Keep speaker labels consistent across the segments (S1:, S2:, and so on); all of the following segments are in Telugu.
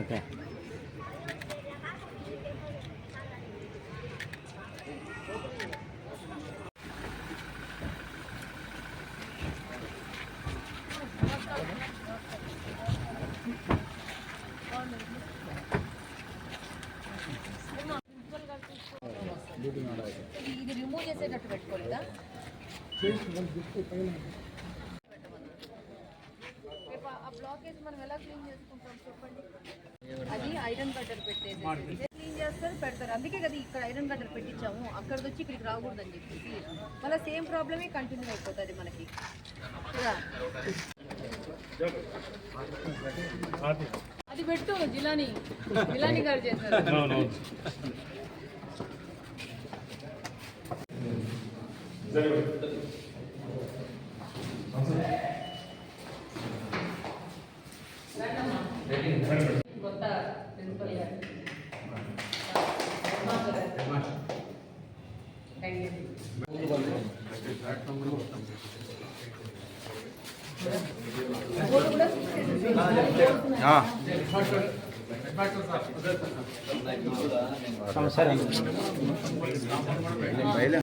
S1: ఓకే
S2: ఇది రిమూవ్ చేసేటట్టు పెట్టుకోలేదా మనం ఎలా క్లీన్ చేసుకుంటాం చెప్పండి? అది ఐరన్ గడ్డర్ పెట్టేసి క్లీన్ చేస్తారు పెడతారు. అందుకే కదా ఇక్కడ ఐరన్ గడ్డర్ పెట్టించాము. అక్కడికి వచ్చి ఇక్కడికి రాకూడదని చెప్పేసి మళ్ళీ సేమ్ ప్రాబ్లమే కంటిన్యూ అయిపోతుంది మనకి. అది పెట్టు జిలాని. జిలాని గారు చేస్తారు కొత్త ప్రిన్సిపల్ గారు థ్యాంక్ యూ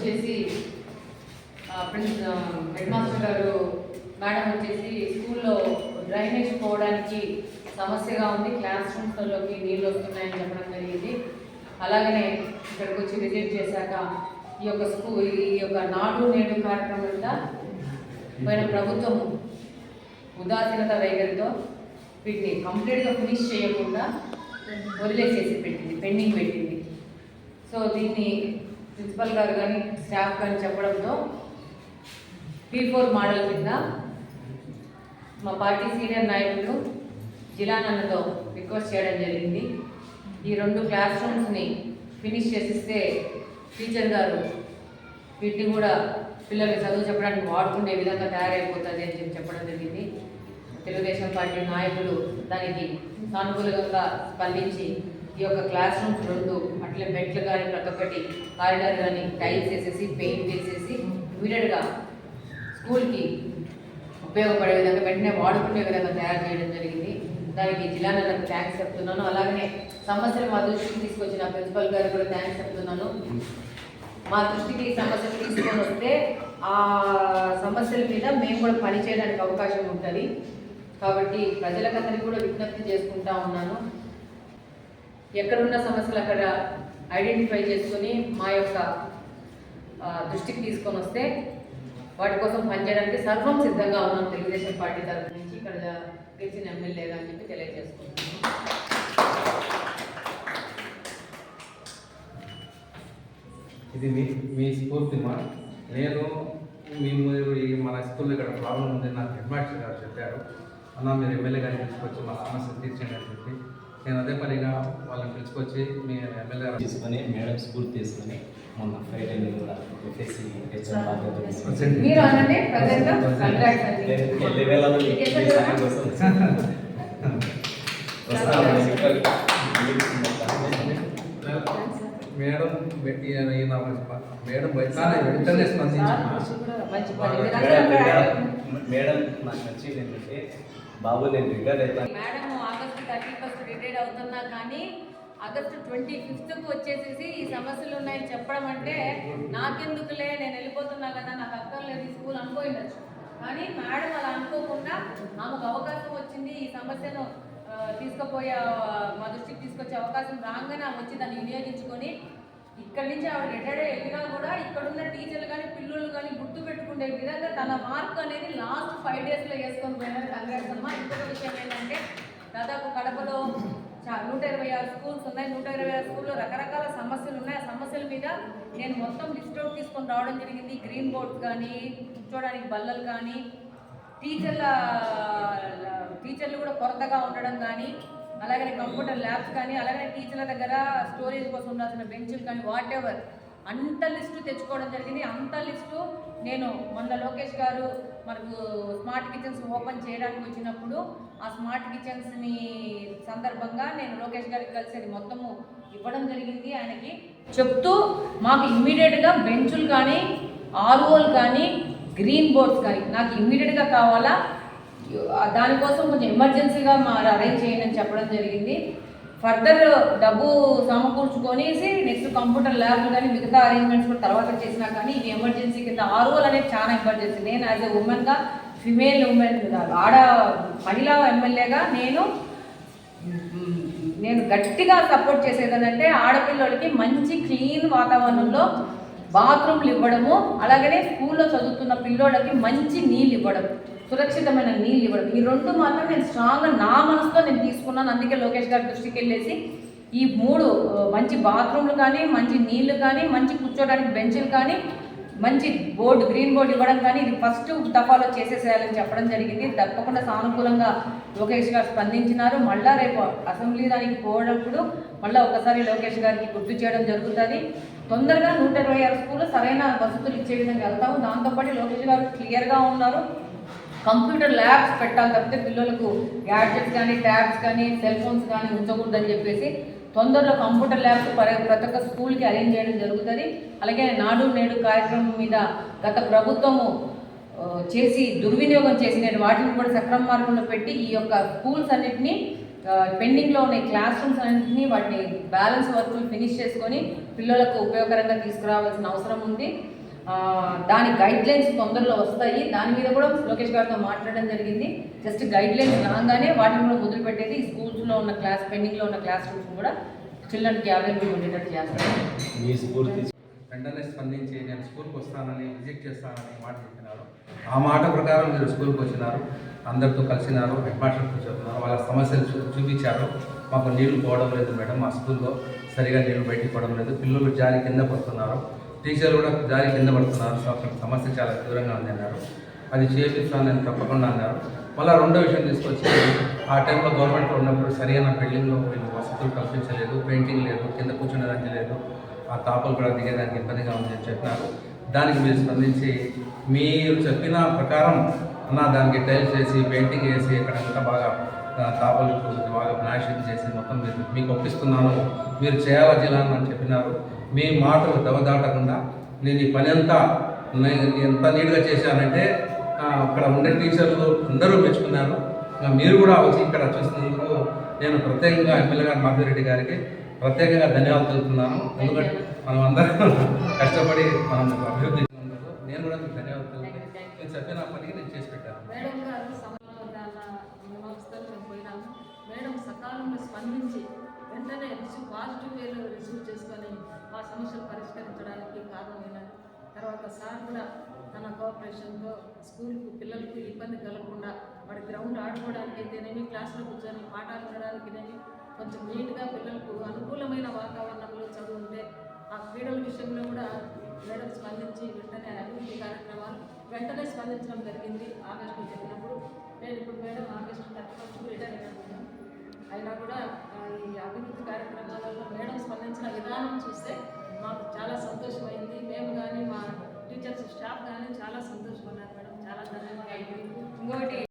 S2: వచ్చేసి ప్రిన్స్ హెడ్ మాస్టర్ గారు మేడం వచ్చేసి స్కూల్లో డ్రైనేజ్ పోవడానికి సమస్యగా ఉంది. క్లాస్ రూమ్స్లోకి నీళ్ళు వస్తున్నాయని చెప్పడం జరిగింది. అలాగనే ఇక్కడికి వచ్చి విజిట్ చేశాక ఈ యొక్క స్కూల్ ఈ యొక్క నాడు నేడు కార్యక్రమం పైన ప్రభుత్వం ఉదాసీనత వైఖరితో వీటిని కంప్లీట్గా ఫినిష్ చేయకుండా వదిలేసేసి పెట్టింది పెండింగ్ పెట్టింది. సో దీన్ని ప్రిన్సిపల్ గారు కానీ స్టాఫ్ కానీ చెప్పడంతో పీ ఫోర్ మోడల్ కింద మా పార్టీ సీనియర్ నాయకులు జిలానన్నతో రిక్వెస్ట్ చేయడం జరిగింది. ఈ రెండు క్లాస్ రూమ్స్ని ఫినిష్ చేసిస్తే టీచర్ గారు వీటిని కూడా పిల్లలకి చదువు చెప్పడానికి వాడుతుండే విధంగా తయారైపోతుంది అని చెప్పి చెప్పడం జరిగింది. తెలుగుదేశం పార్టీ నాయకులు దానికి సానుకూలంగా స్పందించి ఈ యొక్క క్లాస్ రూమ్స్ రెండు అట్లే మెట్లు కానీ ప్రతి ఒక్కటి కారిడార్ కానీ టైల్స్ వేసేసి పెయింట్ వేసేసి ఇమీడియట్గా స్కూల్కి ఉపయోగపడే విధంగా వెంటనే వాడుకునే విధంగా తయారు చేయడం జరిగింది. దానికి జిల్లాలకు థ్యాంక్స్ చెప్తున్నాను. అలాగనే సమస్యలు మా దృష్టికి తీసుకొచ్చిన ప్రిన్సిపల్ గారు కూడా థ్యాంక్స్ చెప్తున్నాను. మా దృష్టికి ఈ సమస్యలు తీసుకొని వస్తే ఆ సమస్యల మీద మేము కూడా పని చేయడానికి అవకాశం ఉంటుంది. కాబట్టి ప్రజలకందరికీ కూడా విజ్ఞప్తి చేసుకుంటా ఉన్నాను. ఎక్కడున్న సమస్యలు అక్కడ ఐడెంటిఫై చేసుకొని మా యొక్క దృష్టికి తీసుకొని వస్తే వాటి కోసం పనిచేయడానికి సర్వం సిద్ధంగా ఉన్నాం తెలుగుదేశం పార్టీ తరఫు నుంచి. ఇక్కడ గెలిచిన ఎమ్మెల్యేగా అని చెప్పి తెలియజేసుకున్నాను
S3: ఇది మీ మీ స్ఫూర్తి మా. నేను మీ మన స్కూల్లో ఇక్కడ ప్రాబ్లం ఉంది నాకు హెడ్ మాస్టర్ గారు చెప్పారు. అన్న మీరు ఎమ్మెల్యే గారిని పిలుచుకొచ్చి మా సమస్య తీర్చండి అని చెప్పి నేను అదే పనిగా వాళ్ళని పిలుచుకొచ్చి మీ ఎమ్మెల్యే గారు
S1: తీసుకొని మేడం స్కూల్ తీసుకొని మొన్న ఫ్రైడే కూడా ఎఫ్ఎస్సి
S3: మేడం ఈయన మేడం వెంటనే వెంటనే స్పందించారు
S2: మంచి పని
S1: మేడం నాకు నచ్చింది ఏంటంటే బాబు నేను రిటైర్ అయిపోయాను.
S2: Madam August thirty first retire అవుతున్నా కానీ ఆగస్టు ట్వంటీ ఫిఫ్త్కు వచ్చేసేసి ఈ సమస్యలు ఉన్నాయని చెప్పడం అంటే నాకెందుకులే నేను వెళ్ళిపోతున్నా కదా నాకు అక్కర్లేదు ఈ స్కూల్ అనుకోవచ్చు కానీ మేడం అలా అనుకోకుండా ఆమెకు అవకాశం వచ్చింది ఈ సమస్యను తీసుకుపోయే మా దృష్టికి తీసుకొచ్చే అవకాశం రాగానే ఆమె వచ్చి దాన్ని వినియోగించుకొని ఇక్కడి నుంచి ఆవిడ రిటైర్ వెళ్ళినా కూడా ఇక్కడున్న టీచర్లు కానీ పిల్లలు కానీ నేను విధంగా తన మార్క్ అనేది లాస్ట్ ఫైవ్ డేస్లో వేసుకొని పోయినారు కంగ్రాట్స్ అమ్మా. ఇంకొక విషయం ఏంటంటే దాదాపు కడపలో నూట ఇరవై ఆరు స్కూల్స్ ఉన్నాయి. నూట ఇరవై ఆరు స్కూల్లో రకరకాల సమస్యలు ఉన్నాయి. ఆ సమస్యల మీద నేను మొత్తం లిస్ట్ అవుట్ తీసుకొని రావడం జరిగింది. గ్రీన్ బోర్డ్స్ కానీ కూర్చోడానికి బల్లలు కానీ టీచర్ల టీచర్లు కూడా కొరతగా ఉండడం కానీ అలాగనే కంప్యూటర్ ల్యాబ్స్ కానీ అలాగనే టీచర్ల దగ్గర స్టోరేజ్ కోసం ఉండాల్సిన బెంచులు కానీ వాట్ ఎవర్ అంత లిస్టు తెచ్చుకోవడం జరిగింది. అంత లిస్టు నేను మొన్న లోకేష్ గారు మనకు స్మార్ట్ కిచెన్స్ ఓపెన్ చేయడానికి వచ్చినప్పుడు ఆ స్మార్ట్ కిచెన్స్ని సందర్భంగా నేను లోకేష్ గారికి కలిసి అది మొత్తము ఇవ్వడం జరిగింది. ఆయనకి చెప్తూ మాకు ఇమ్మీడియట్గా బెంచులు కానీ ఆర్ఓలు కానీ గ్రీన్ బోర్డ్స్ కానీ నాకు ఇమ్మీడియట్గా కావాలా? దానికోసం కొంచెం ఎమర్జెన్సీగా మా అరేంజ్ చేయండి అని చెప్పడం జరిగింది. ఫర్దర్ డబ్బు సమకూర్చుకొనేసి నెక్స్ట్ కంప్యూటర్ ల్యాబ్ కానీ మిగతా అరేంజ్మెంట్స్ కూడా తర్వాత చేసినా కానీ ఇది ఎమర్జెన్సీ కింద ఆ రోజులు అనేది చాలా ఎమర్జెన్సీ నేను యాజ్ ఎ ఉమెన్గా ఫిమేల్ ఉమెన్ ఆడ మహిళా ఎమ్మెల్యేగా నేను నేను గట్టిగా సపోర్ట్ చేసేదనంటే ఆడపిల్లలకి మంచి క్లీన్ వాతావరణంలో బాత్రూమ్లు ఇవ్వడము అలాగనే స్కూల్లో చదువుతున్న పిల్లోళ్ళకి మంచి నీళ్ళు ఇవ్వడం. సురక్షితమైన నీళ్ళు ఇవ్వడం. ఈ రెండు మాత్రం నేను స్ట్రాంగ్గా నా మనసుతో నేను తీసుకున్నాను. అందుకే లోకేష్ గారి దృష్టికి వెళ్ళేసి ఈ మూడు మంచి బాత్రూమ్లు కానీ మంచి నీళ్ళు కానీ మంచి కూర్చోడానికి బెంచ్లు కానీ మంచి బోర్డు గ్రీన్ బోర్డు ఇవ్వడం కానీ ఇది ఫస్ట్ దఫాలో చేసేసేయాలని చెప్పడం జరిగింది. తప్పకుండా సానుకూలంగా లోకేష్ గారు స్పందించినారు. మళ్ళా రేపు అసెంబ్లీ దానికి పోవడప్పుడు మళ్ళీ ఒకసారి లోకేష్ గారికి గుర్తు చేయడం జరుగుతుంది. తొందరగా నూట ఇరవై ఆరు స్కూల్లో సరైన వసతులు ఇచ్చే విధంగా వెళ్తాము. దాంతోపాటు లోకేష్ గారు క్లియర్గా ఉన్నారు. కంప్యూటర్ ల్యాబ్స్ పెట్టాలి తప్పితే పిల్లలకు గ్యాడ్జెట్స్ కానీ ట్యాబ్స్ కానీ సెల్ ఫోన్స్ కానీ ఉంచకూడదని చెప్పేసి తొందరలో కంప్యూటర్ ల్యాబ్స్ ప్రతి ఒక్క స్కూల్కి అరేంజ్ చేయడం జరుగుతుంది. అలాగే నాడు నేడు కార్యక్రమం మీద గత ప్రభుత్వము చేసి దుర్వినియోగం చేసి నేను వాటిని కూడా సక్రమ మార్గంలో పెట్టి ఈ యొక్క స్కూల్స్ అన్నింటినీ పెండింగ్లో ఉన్న క్లాస్ రూమ్స్ అన్నింటినీ వాటిని బ్యాలెన్స్ వర్కులు ఫినిష్ చేసుకొని పిల్లలకు ఉపయోగకరంగా తీసుకురావాల్సిన అవసరం ఉంది. దాని గైడ్ లైన్స్ తొందరలో వస్తాయి. దాని మీద కూడా లోకేష్ గారితో మాట్లాడడం జరిగింది. జస్ట్ గైడ్ లైన్స్ రాగానే వాటిని కూడా మొదలుపెట్టేది స్కూల్స్లో ఉన్న క్లాస్ పెండింగ్లో ఉన్న క్లాస్ రూమ్స్ కూడా చిల్డ్రన్కి అవైలబుల్ ఉండేటట్టు చేస్తాం
S3: వెంటనే స్పందించి నేను స్కూల్కి వస్తానని విజిట్ చేస్తానని మాట చెప్పినారు. ఆ మాట ప్రకారం మీరు స్కూల్కి వచ్చినారు. అందరితో కలిసినారు హెడ్ మాస్టర్తో చెప్తున్నారు వాళ్ళ సమస్యలు చూ చూపించారు. మాకు నీళ్ళు పోవడం లేదు మేడం మా స్కూల్లో. సరిగా నీళ్ళు బయటికి పోవడం లేదు. పిల్లలు జారి కింద పడుతున్నారు. టీచర్లు కూడా జారి కింద పడుతున్నారు. సమస్య చాలా తీవ్రంగా ఉంది అన్నారు. అది చేపిస్తానని తప్పకుండా అన్నారు. మళ్ళీ రెండో విషయం తీసుకొచ్చి ఆ టైంలో గవర్నమెంట్లో ఉన్నప్పుడు సరైన బిల్డింగ్లో వీళ్ళు వసతులు కల్పించలేదు పెయింటింగ్ లేదు కింద కూర్చునేదానికి లేదు ఆ తాపలు కూడా దిగేదానికి ఇబ్బందిగా ఉంది అని చెప్పినారు. దానికి మీరు స్పందించి మీరు చెప్పిన ప్రకారం అన్న దానికి టైల్స్ వేసి పెయింటింగ్ వేసి ఇక్కడంతా బాగా తాపలు బాగా నాశనం చేసి మొత్తం మీరు మీకు ఒప్పిస్తున్నాను. మీరు చేయాలా జిల్లాను అని చెప్పినారు. మీ మాటలు దవదాటకుండా నేను ఈ పని అంతా ఎంత నీట్గా చేశానంటే అక్కడ ఉండే టీచర్లు అందరూ మెచ్చుకున్నారు. ఇంకా మీరు కూడా వచ్చి ఇక్కడ చూసినందుకు నేను ప్రత్యేకంగా ఎమ్మెల్యే గారు మాధవరెడ్డి గారికి ప్రత్యేకంగా ధన్యవాదాలు తెలుపుతున్నాను. ఎందుకంటే మనం అందరం కష్టపడి మనం అభివృద్ధి నేను కూడా మీకు ధన్యవాదాలు తెలుపుతున్నాను. నేను చెప్పిన పనికి నేను చేసి పెట్టాను.
S4: మేడం సకాలంలో స్పందించి వెంటనే రిసీవ్ పాజిటివ్ వేలో రిసీవ్ చేసుకొని మా సమస్యలు పరిష్కరించడానికి కారణమైనారు తర్వాత సార్ కూడా తన కోఆపరేషన్తో స్కూల్కు పిల్లలకు ఇబ్బంది కలగకుండా వాడి గ్రౌండ్ ఆడుకోవడానికి అయితేనేమి క్లాస్లో కూర్చొని పాఠాలు వినడానికినేమి కొంచెం నీట్గా పిల్లలకు అనుకూలమైన వాతావరణంలో చదువుంటే ఆ క్రీడల విషయంలో కూడా మేడం స్పందించి వెంటనే అభివృద్ధి కార్యక్రమాలు వెంటనే స్పందించడం జరిగింది ఆగస్టు జరిగినప్పుడు నేను ఇప్పుడు madam August thirty first retire అయినాను అయినా కూడా ఈ అభివృద్ధి కార్యక్రమాలలో మేడం స్పందించిన విధానం చూస్తే మాకు చాలా సంతోషమైంది. మేము కానీ మా టీచర్స్ స్టాఫ్ కానీ చాలా సంతోషపడ్డారు మేడం. చాలా ధన్యవాదాలు.
S2: ఇంకోటి